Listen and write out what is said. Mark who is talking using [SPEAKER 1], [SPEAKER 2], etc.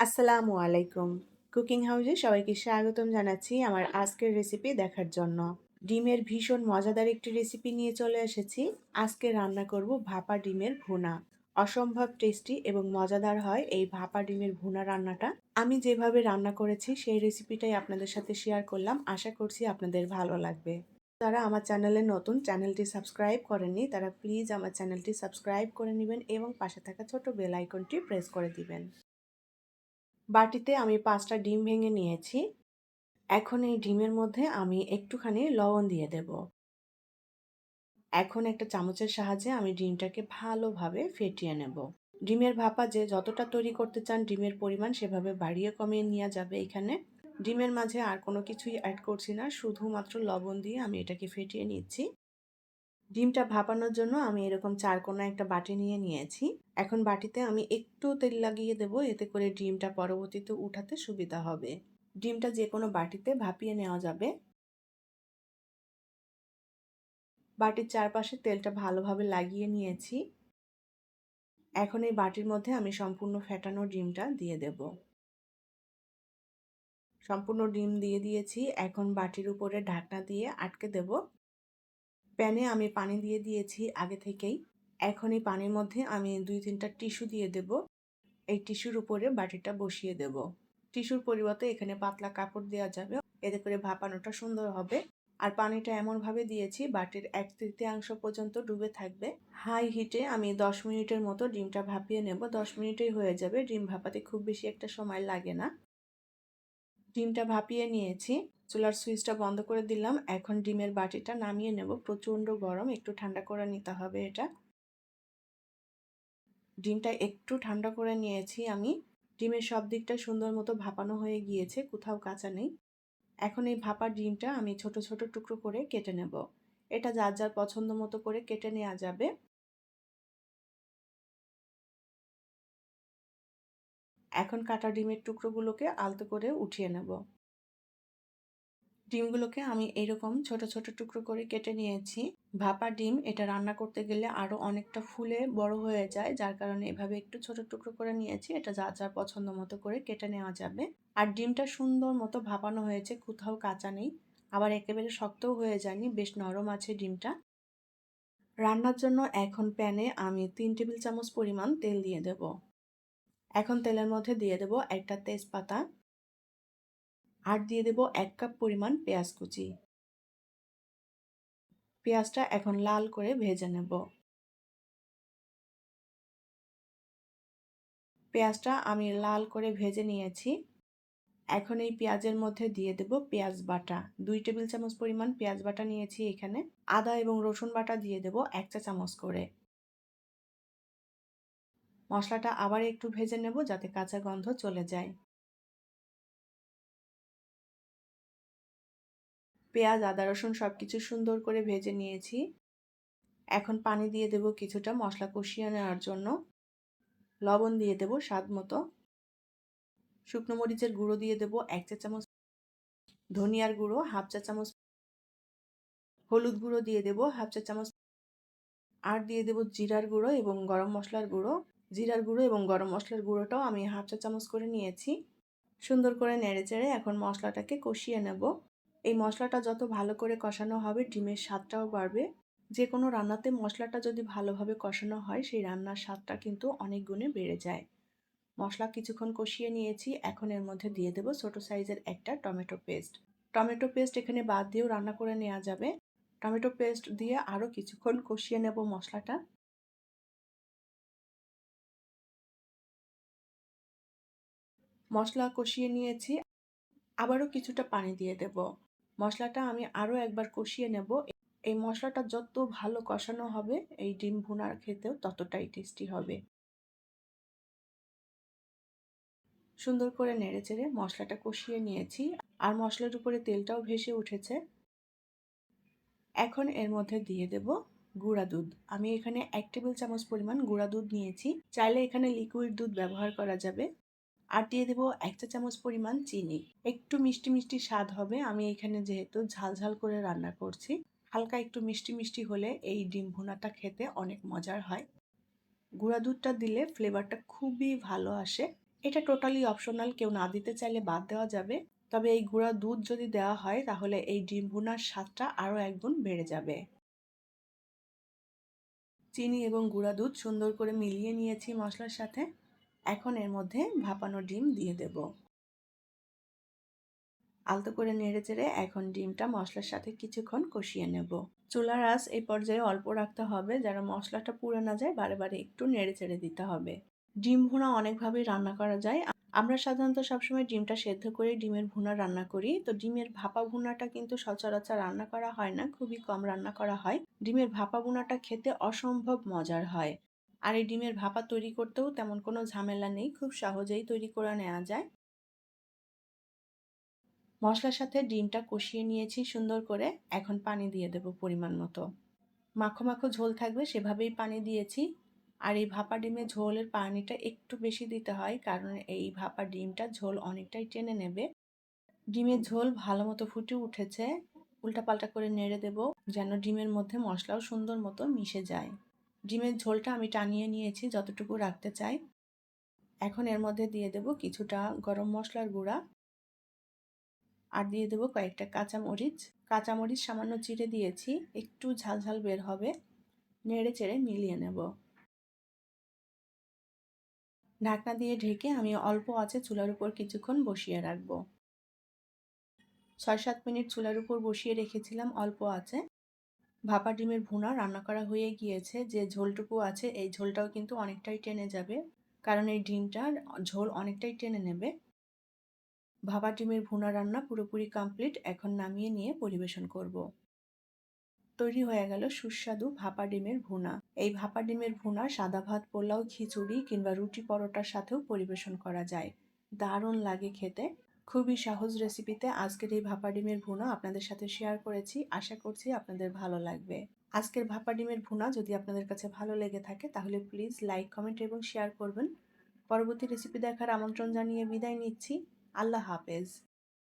[SPEAKER 1] আসসালামু আলাইকুম। কুকিং হাউসে সবাইকে স্বাগতম জানাচ্ছি আমার আজকের রেসিপি দেখার জন্য। ডিমের ভীষণ মজাদার একটি রেসিপি নিয়ে চলে এসেছি। আজকে রান্না করব ভাপা ডিমের ভুনা। অসম্ভব টেস্টি এবং মজাদার হয় এই ভাপা ডিমের ভুনা রান্নাটা। আমি যেভাবে রান্না করেছি সেই রেসিপিটাই আপনাদের সাথে শেয়ার করলাম। আশা করছি আপনাদের ভালো লাগবে। যারা আমার চ্যানেলে নতুন চ্যানেলটি সাবস্ক্রাইব করেননি, তারা প্লিজ আমার চ্যানেলটি সাবস্ক্রাইব করে নেবেন এবং পাশে থাকা ছোট বেল আইকনটি প্রেস করে দিবেন। বাটিতে আমি পাঁচটা ডিম ভেঙে নিয়েছি। এখন এই ডিমের মধ্যে আমি একটুখানি লবণ দিয়ে দেব। এখন একটা চামচের সাহায্যে আমি ডিমটাকে ভালোভাবে ফেটিয়ে নেব। ডিমের ভাপা যে যতটা তৈরি করতে চান, ডিমের পরিমাণ সেভাবে বাড়িয়ে কমিয়ে নেওয়া যাবে এখানে। ডিমের মাঝে আর কোনো কিছুই অ্যাড করছি না, শুধুমাত্র লবণ দিয়ে আমি এটাকে ফেটিয়ে নিচ্ছি। ডিমটা ভাপানোর জন্য আমি এরকম চার চারকোনা একটা বাটি নিয়ে নিয়েছি। এখন বাটিতে আমি একটু তেল লাগিয়ে দেব, এতে করে ডিমটা পরবর্তীতে উঠাতে সুবিধা হবে। ডিমটা যে কোনো বাটিতে ভাপিয়ে নেওয়া যাবে। বাটির চারপাশে তেলটা ভালোভাবে লাগিয়ে নিয়েছি। এখন এই বাটির মধ্যে আমি সম্পূর্ণ ফেটানো ডিমটা দিয়ে দেব। সম্পূর্ণ ডিম দিয়ে দিয়েছি। এখন বাটির উপরে ঢাকনা দিয়ে আটকে দেব। প্যানে আমি পানি দিয়ে দিয়েছি আগে থেকেই। এখন এই পানির মধ্যে আমি দুই তিনটা টিস্যু দিয়ে দেব। এই টিস্যুর উপরে বাটিটা বসিয়ে দেব। টিস্যুর পরিবর্তে এখানে পাতলা কাপড় দেওয়া যাবে। এতে করে ভাপানোটা সুন্দর হবে। আর পানিটা এমনভাবে দিয়েছি, বাটির এক তৃতীয়াংশ পর্যন্ত ডুবে থাকবে। হাই হিটে আমি দশ মিনিটের মতো ডিমটা ভাপিয়ে নেব। দশ মিনিটেই হয়ে যাবে। ডিম ভাপাতে খুব বেশি একটা সময় লাগে না। ডিমটা ভাপিয়ে নিয়েছি। চুলার সুইচটা বন্ধ করে দিলাম। এখন ডিমের বাটিটা নামিয়ে নেব। প্রচণ্ড গরম, একটু ঠান্ডা করে নিতে হবে এটা। ডিমটা একটু ঠান্ডা করে নিয়েছি আমি। ডিমের সব দিকটা সুন্দর মতো ভাপানো হয়ে গিয়েছে, কোথাও কাঁচা নেই। এখন এই ভাপা ডিমটা আমি ছোট ছোট টুকরো করে কেটে নেব। এটা যার যার পছন্দ মতো করে কেটে নেওয়া যাবে। এখন কাটা ডিমের টুকরোগুলোকে আলতো করে উঠিয়ে নেব। ডিমগুলোকে আমি এরকম ছোট ছোট টুকরো করে কেটে নিয়েছি। ভাপা ডিম, এটা রান্না করতে গেলে আরও অনেকটা ফুলে বড় হয়ে যায়, যার কারণে এভাবে একটু ছোট টুকরো করে নিয়েছি। এটা যা যার পছন্দ মতো করে কেটে নেওয়া যাবে। আর ডিমটা সুন্দর মতো ভাপানো হয়েছে, কোথাও কাঁচা নেই। আবার একেবারে শক্তও হয়ে যায়নি, বেশ নরম আছে ডিমটা। রান্নার জন্য এখন প্যানে আমি তিন টেবিল চামচ পরিমাণ তেল দিয়ে দেব। এখন তেলের মধ্যে দিয়ে দেব একটা তেজপাতা। আর দিয়ে দেব এক কাপ পরিমাণ পেঁয়াজ কুচি। পেঁয়াজটা এখন লাল করে ভেজে নেব। পেঁয়াজটা আমি লাল করে ভেজে নিয়েছি। এখন এই পেঁয়াজের মধ্যে দিয়ে দেব পেঁয়াজ বাটা। দুই টেবিল চামচ পরিমাণ পেঁয়াজ বাটা নিয়েছি এখানে। আদা এবং রসুন বাটা দিয়ে দেব এক চা চামচ করে। মশলাটা আবার একটু ভেজে নেব যাতে কাঁচা গন্ধ চলে যায়। পেঁয়াজ, আদা, রসুন সব কিছু সুন্দর করে ভেজে নিয়েছি। এখন পানি দিয়ে দেব কিছুটা মশলা কষিয়ে নেওয়ার জন্য। লবণ দিয়ে দেব স্বাদ মতো। শুকনো মরিচের গুঁড়ো দিয়ে দেব এক চা চামচ। ধনিয়ার গুঁড়ো হাফ চা চামচ। হলুদ গুঁড়ো দিয়ে দেব হাফ চা চামচ। আর দিয়ে দেব জিরার গুঁড়ো এবং গরম মশলার গুঁড়ো। জিরার গুঁড়ো এবং গরম মশলার গুঁড়োটাও আমি হাফ চা চামচ করে নিয়েছি। সুন্দর করে নেড়ে চেড়ে এখন মশলাটাকে কষিয়ে নেব। এই মশলাটা যত ভালো করে কষানো হবে, ডিমের স্বাদটাও বাড়বে। যে কোনো রান্নাতে মশলাটা যদি ভালোভাবে কষানো হয়, সেই রান্নার স্বাদটা কিন্তু অনেক গুণে বেড়ে যায়। মশলা কিছুক্ষণ কষিয়ে নিয়েছি, এখন এর মধ্যে দিয়ে দেবো ছোটো সাইজের একটা টমেটো পেস্ট। টমেটো পেস্ট এখানে বাদ দিয়েও রান্না করে নেওয়া যাবে। টমেটো পেস্ট দিয়ে আরও কিছুক্ষণ কষিয়ে নেব মশলাটা। মশলা কষিয়ে নিয়েছি, আবারও কিছুটা পানি দিয়ে দেব। মশলাটা আমি আরও একবার কষিয়ে নেব। এই মশলাটা যত ভালো কষানো হবে, এই ডিম ভুনার খেতেও ততটাই টেস্টি হবে। সুন্দর করে নেড়ে চেড়ে মশলাটা কষিয়ে নিয়েছি। আর মশলার উপরে তেলটাও ভেসে উঠেছে। এখন এর মধ্যে দিয়ে দেব গুঁড়া দুধ। আমি এখানে এক টেবিল চামচ পরিমাণ গুঁড়া দুধ নিয়েছি। চাইলে এখানে লিকুইড দুধ ব্যবহার করা যাবে। আর দিয়ে দেবো এক চা চামচ পরিমাণ চিনি। একটু মিষ্টি মিষ্টি স্বাদ হবে। আমি এখানে যেহেতু ঝাল ঝাল করে রান্না করছি, হালকা একটু মিষ্টি মিষ্টি হলে এই ডিম ভুনাটা খেতে অনেক মজার হয়। গুঁড়া দুধটা দিলে ফ্লেভারটা খুবই ভালো আসে। এটা টোটালি অপশনাল, কেউ না দিতে চাইলে বাদ দেওয়া যাবে। তবে এই গুঁড়া দুধ যদি দেওয়া হয়, তাহলে এই ডিম ভুনার স্বাদটা আরও একগুণ বেড়ে যাবে। চিনি এবং গুঁড়া দুধ সুন্দর করে মিলিয়ে নিয়েছি মশলার সাথে। এখন এর মধ্যে ভাপানো ডিম দিয়ে দেব। আলতো করে নেড়ে চেড়ে এখন ডিমটা মশলার সাথে কিছুক্ষণ কষিয়ে নেব। চুলার আঁচ এই পর্যায়ে অল্প রাখতে হবে যেন মশলাটা পুড়ে না যায়, বারে বারে একটু নেড়ে চেড়ে দিতে হবে। ডিম ভুনা অনেকভাবেই রান্না করা যায়। আমরা সাধারণত সবসময় ডিমটা সেদ্ধ করে ডিমের ভুনা রান্না করি। তো ডিমের ভাপা ভুনাটা কিন্তু সচরাচর রান্না করা হয় না, খুবই কম রান্না করা হয়। ডিমের ভাপা ভুনাটা খেতে অসম্ভব মজার হয়। আর এই ডিমের ভাপা তৈরি করতেও তেমন কোনো ঝামেলা নেই, খুব সহজেই তৈরি করে নেওয়া যায়। মশলার সাথে ডিমটা কষিয়ে নিয়েছি সুন্দর করে, এখন পানি দিয়ে দেব পরিমাণ মতো। মাখো মাখো ঝোল থাকবে, সেভাবেই পানি দিয়েছি। আর এই ভাপা ডিমের ঝোলের পানিটা একটু বেশি দিতে হয়, কারণ এই ভাপা ডিমটা ঝোল অনেকটাই টেনে নেবে। ডিমের ঝোল ভালো মতো ফুটে উঠেছে, উল্টাপাল্টা করে নেড়ে দেব, যেন ডিমের মধ্যে মশলাও সুন্দর মতো মিশে যায়। ডিমের ঝোলটা আমি টানিয়ে নিয়েছি যতটুকু রাখতে চাই। এখন এর মধ্যে দিয়ে দেব কিছুটা গরম মশলার গুঁড়া। আর দিয়ে দেবো কয়েকটা কাঁচামরিচ। কাঁচামরিচ সামান্য চিড়ে দিয়েছি, একটু ঝালঝাল বের হবে। নেড়ে চেড়ে মিলিয়ে নেব। ঢাকনা দিয়ে ঢেকে আমি অল্প আছে চুলার উপর কিছুক্ষণ বসিয়ে রাখব। ছয় সাত মিনিট চুলার উপর বসিয়ে রেখেছিলাম অল্প আছে। ভাপা ডিমের ভুনা রান্না করা হয়ে গিয়েছে। যে ঝোলটুকু আছে, এই ঝোলটাও কিন্তু অনেকটাই টেনে যাবে। কারণ এই ডিমটার ঝোল অনেকটাই টেনে নেবে। ভাপা ডিমের ভুনা রান্না পুরোপুরি কমপ্লিট এখন নামিয়ে নিয়ে পরিবেশন করব। তৈরি হয়ে গেল সুস্বাদু ভাপা ডিমের ভুনা। এই ভাপা ডিমের ভুনা সাদা ভাত, পোলাও, খিচুড়ি কিংবা রুটি পরোটার সাথেও পরিবেশন করা যায়। দারুণ লাগে খেতে। খুবই সহজ রেসিপিতে আজকের এই ভাপা ডিমের ভুনা আপনাদের সাথে শেয়ার করেছি। আশা করছি আপনাদের ভালো লাগবে। আজকের ভাপা ডিমের ভুনা যদি আপনাদের কাছে ভালো লেগে থাকে, তাহলে প্লিজ লাইক কমেন্ট এবং শেয়ার করবেন। পরবর্তী রেসিপি দেখার আমন্ত্রণ জানিয়ে বিদায় নিচ্ছি। আল্লাহ হাফেজ।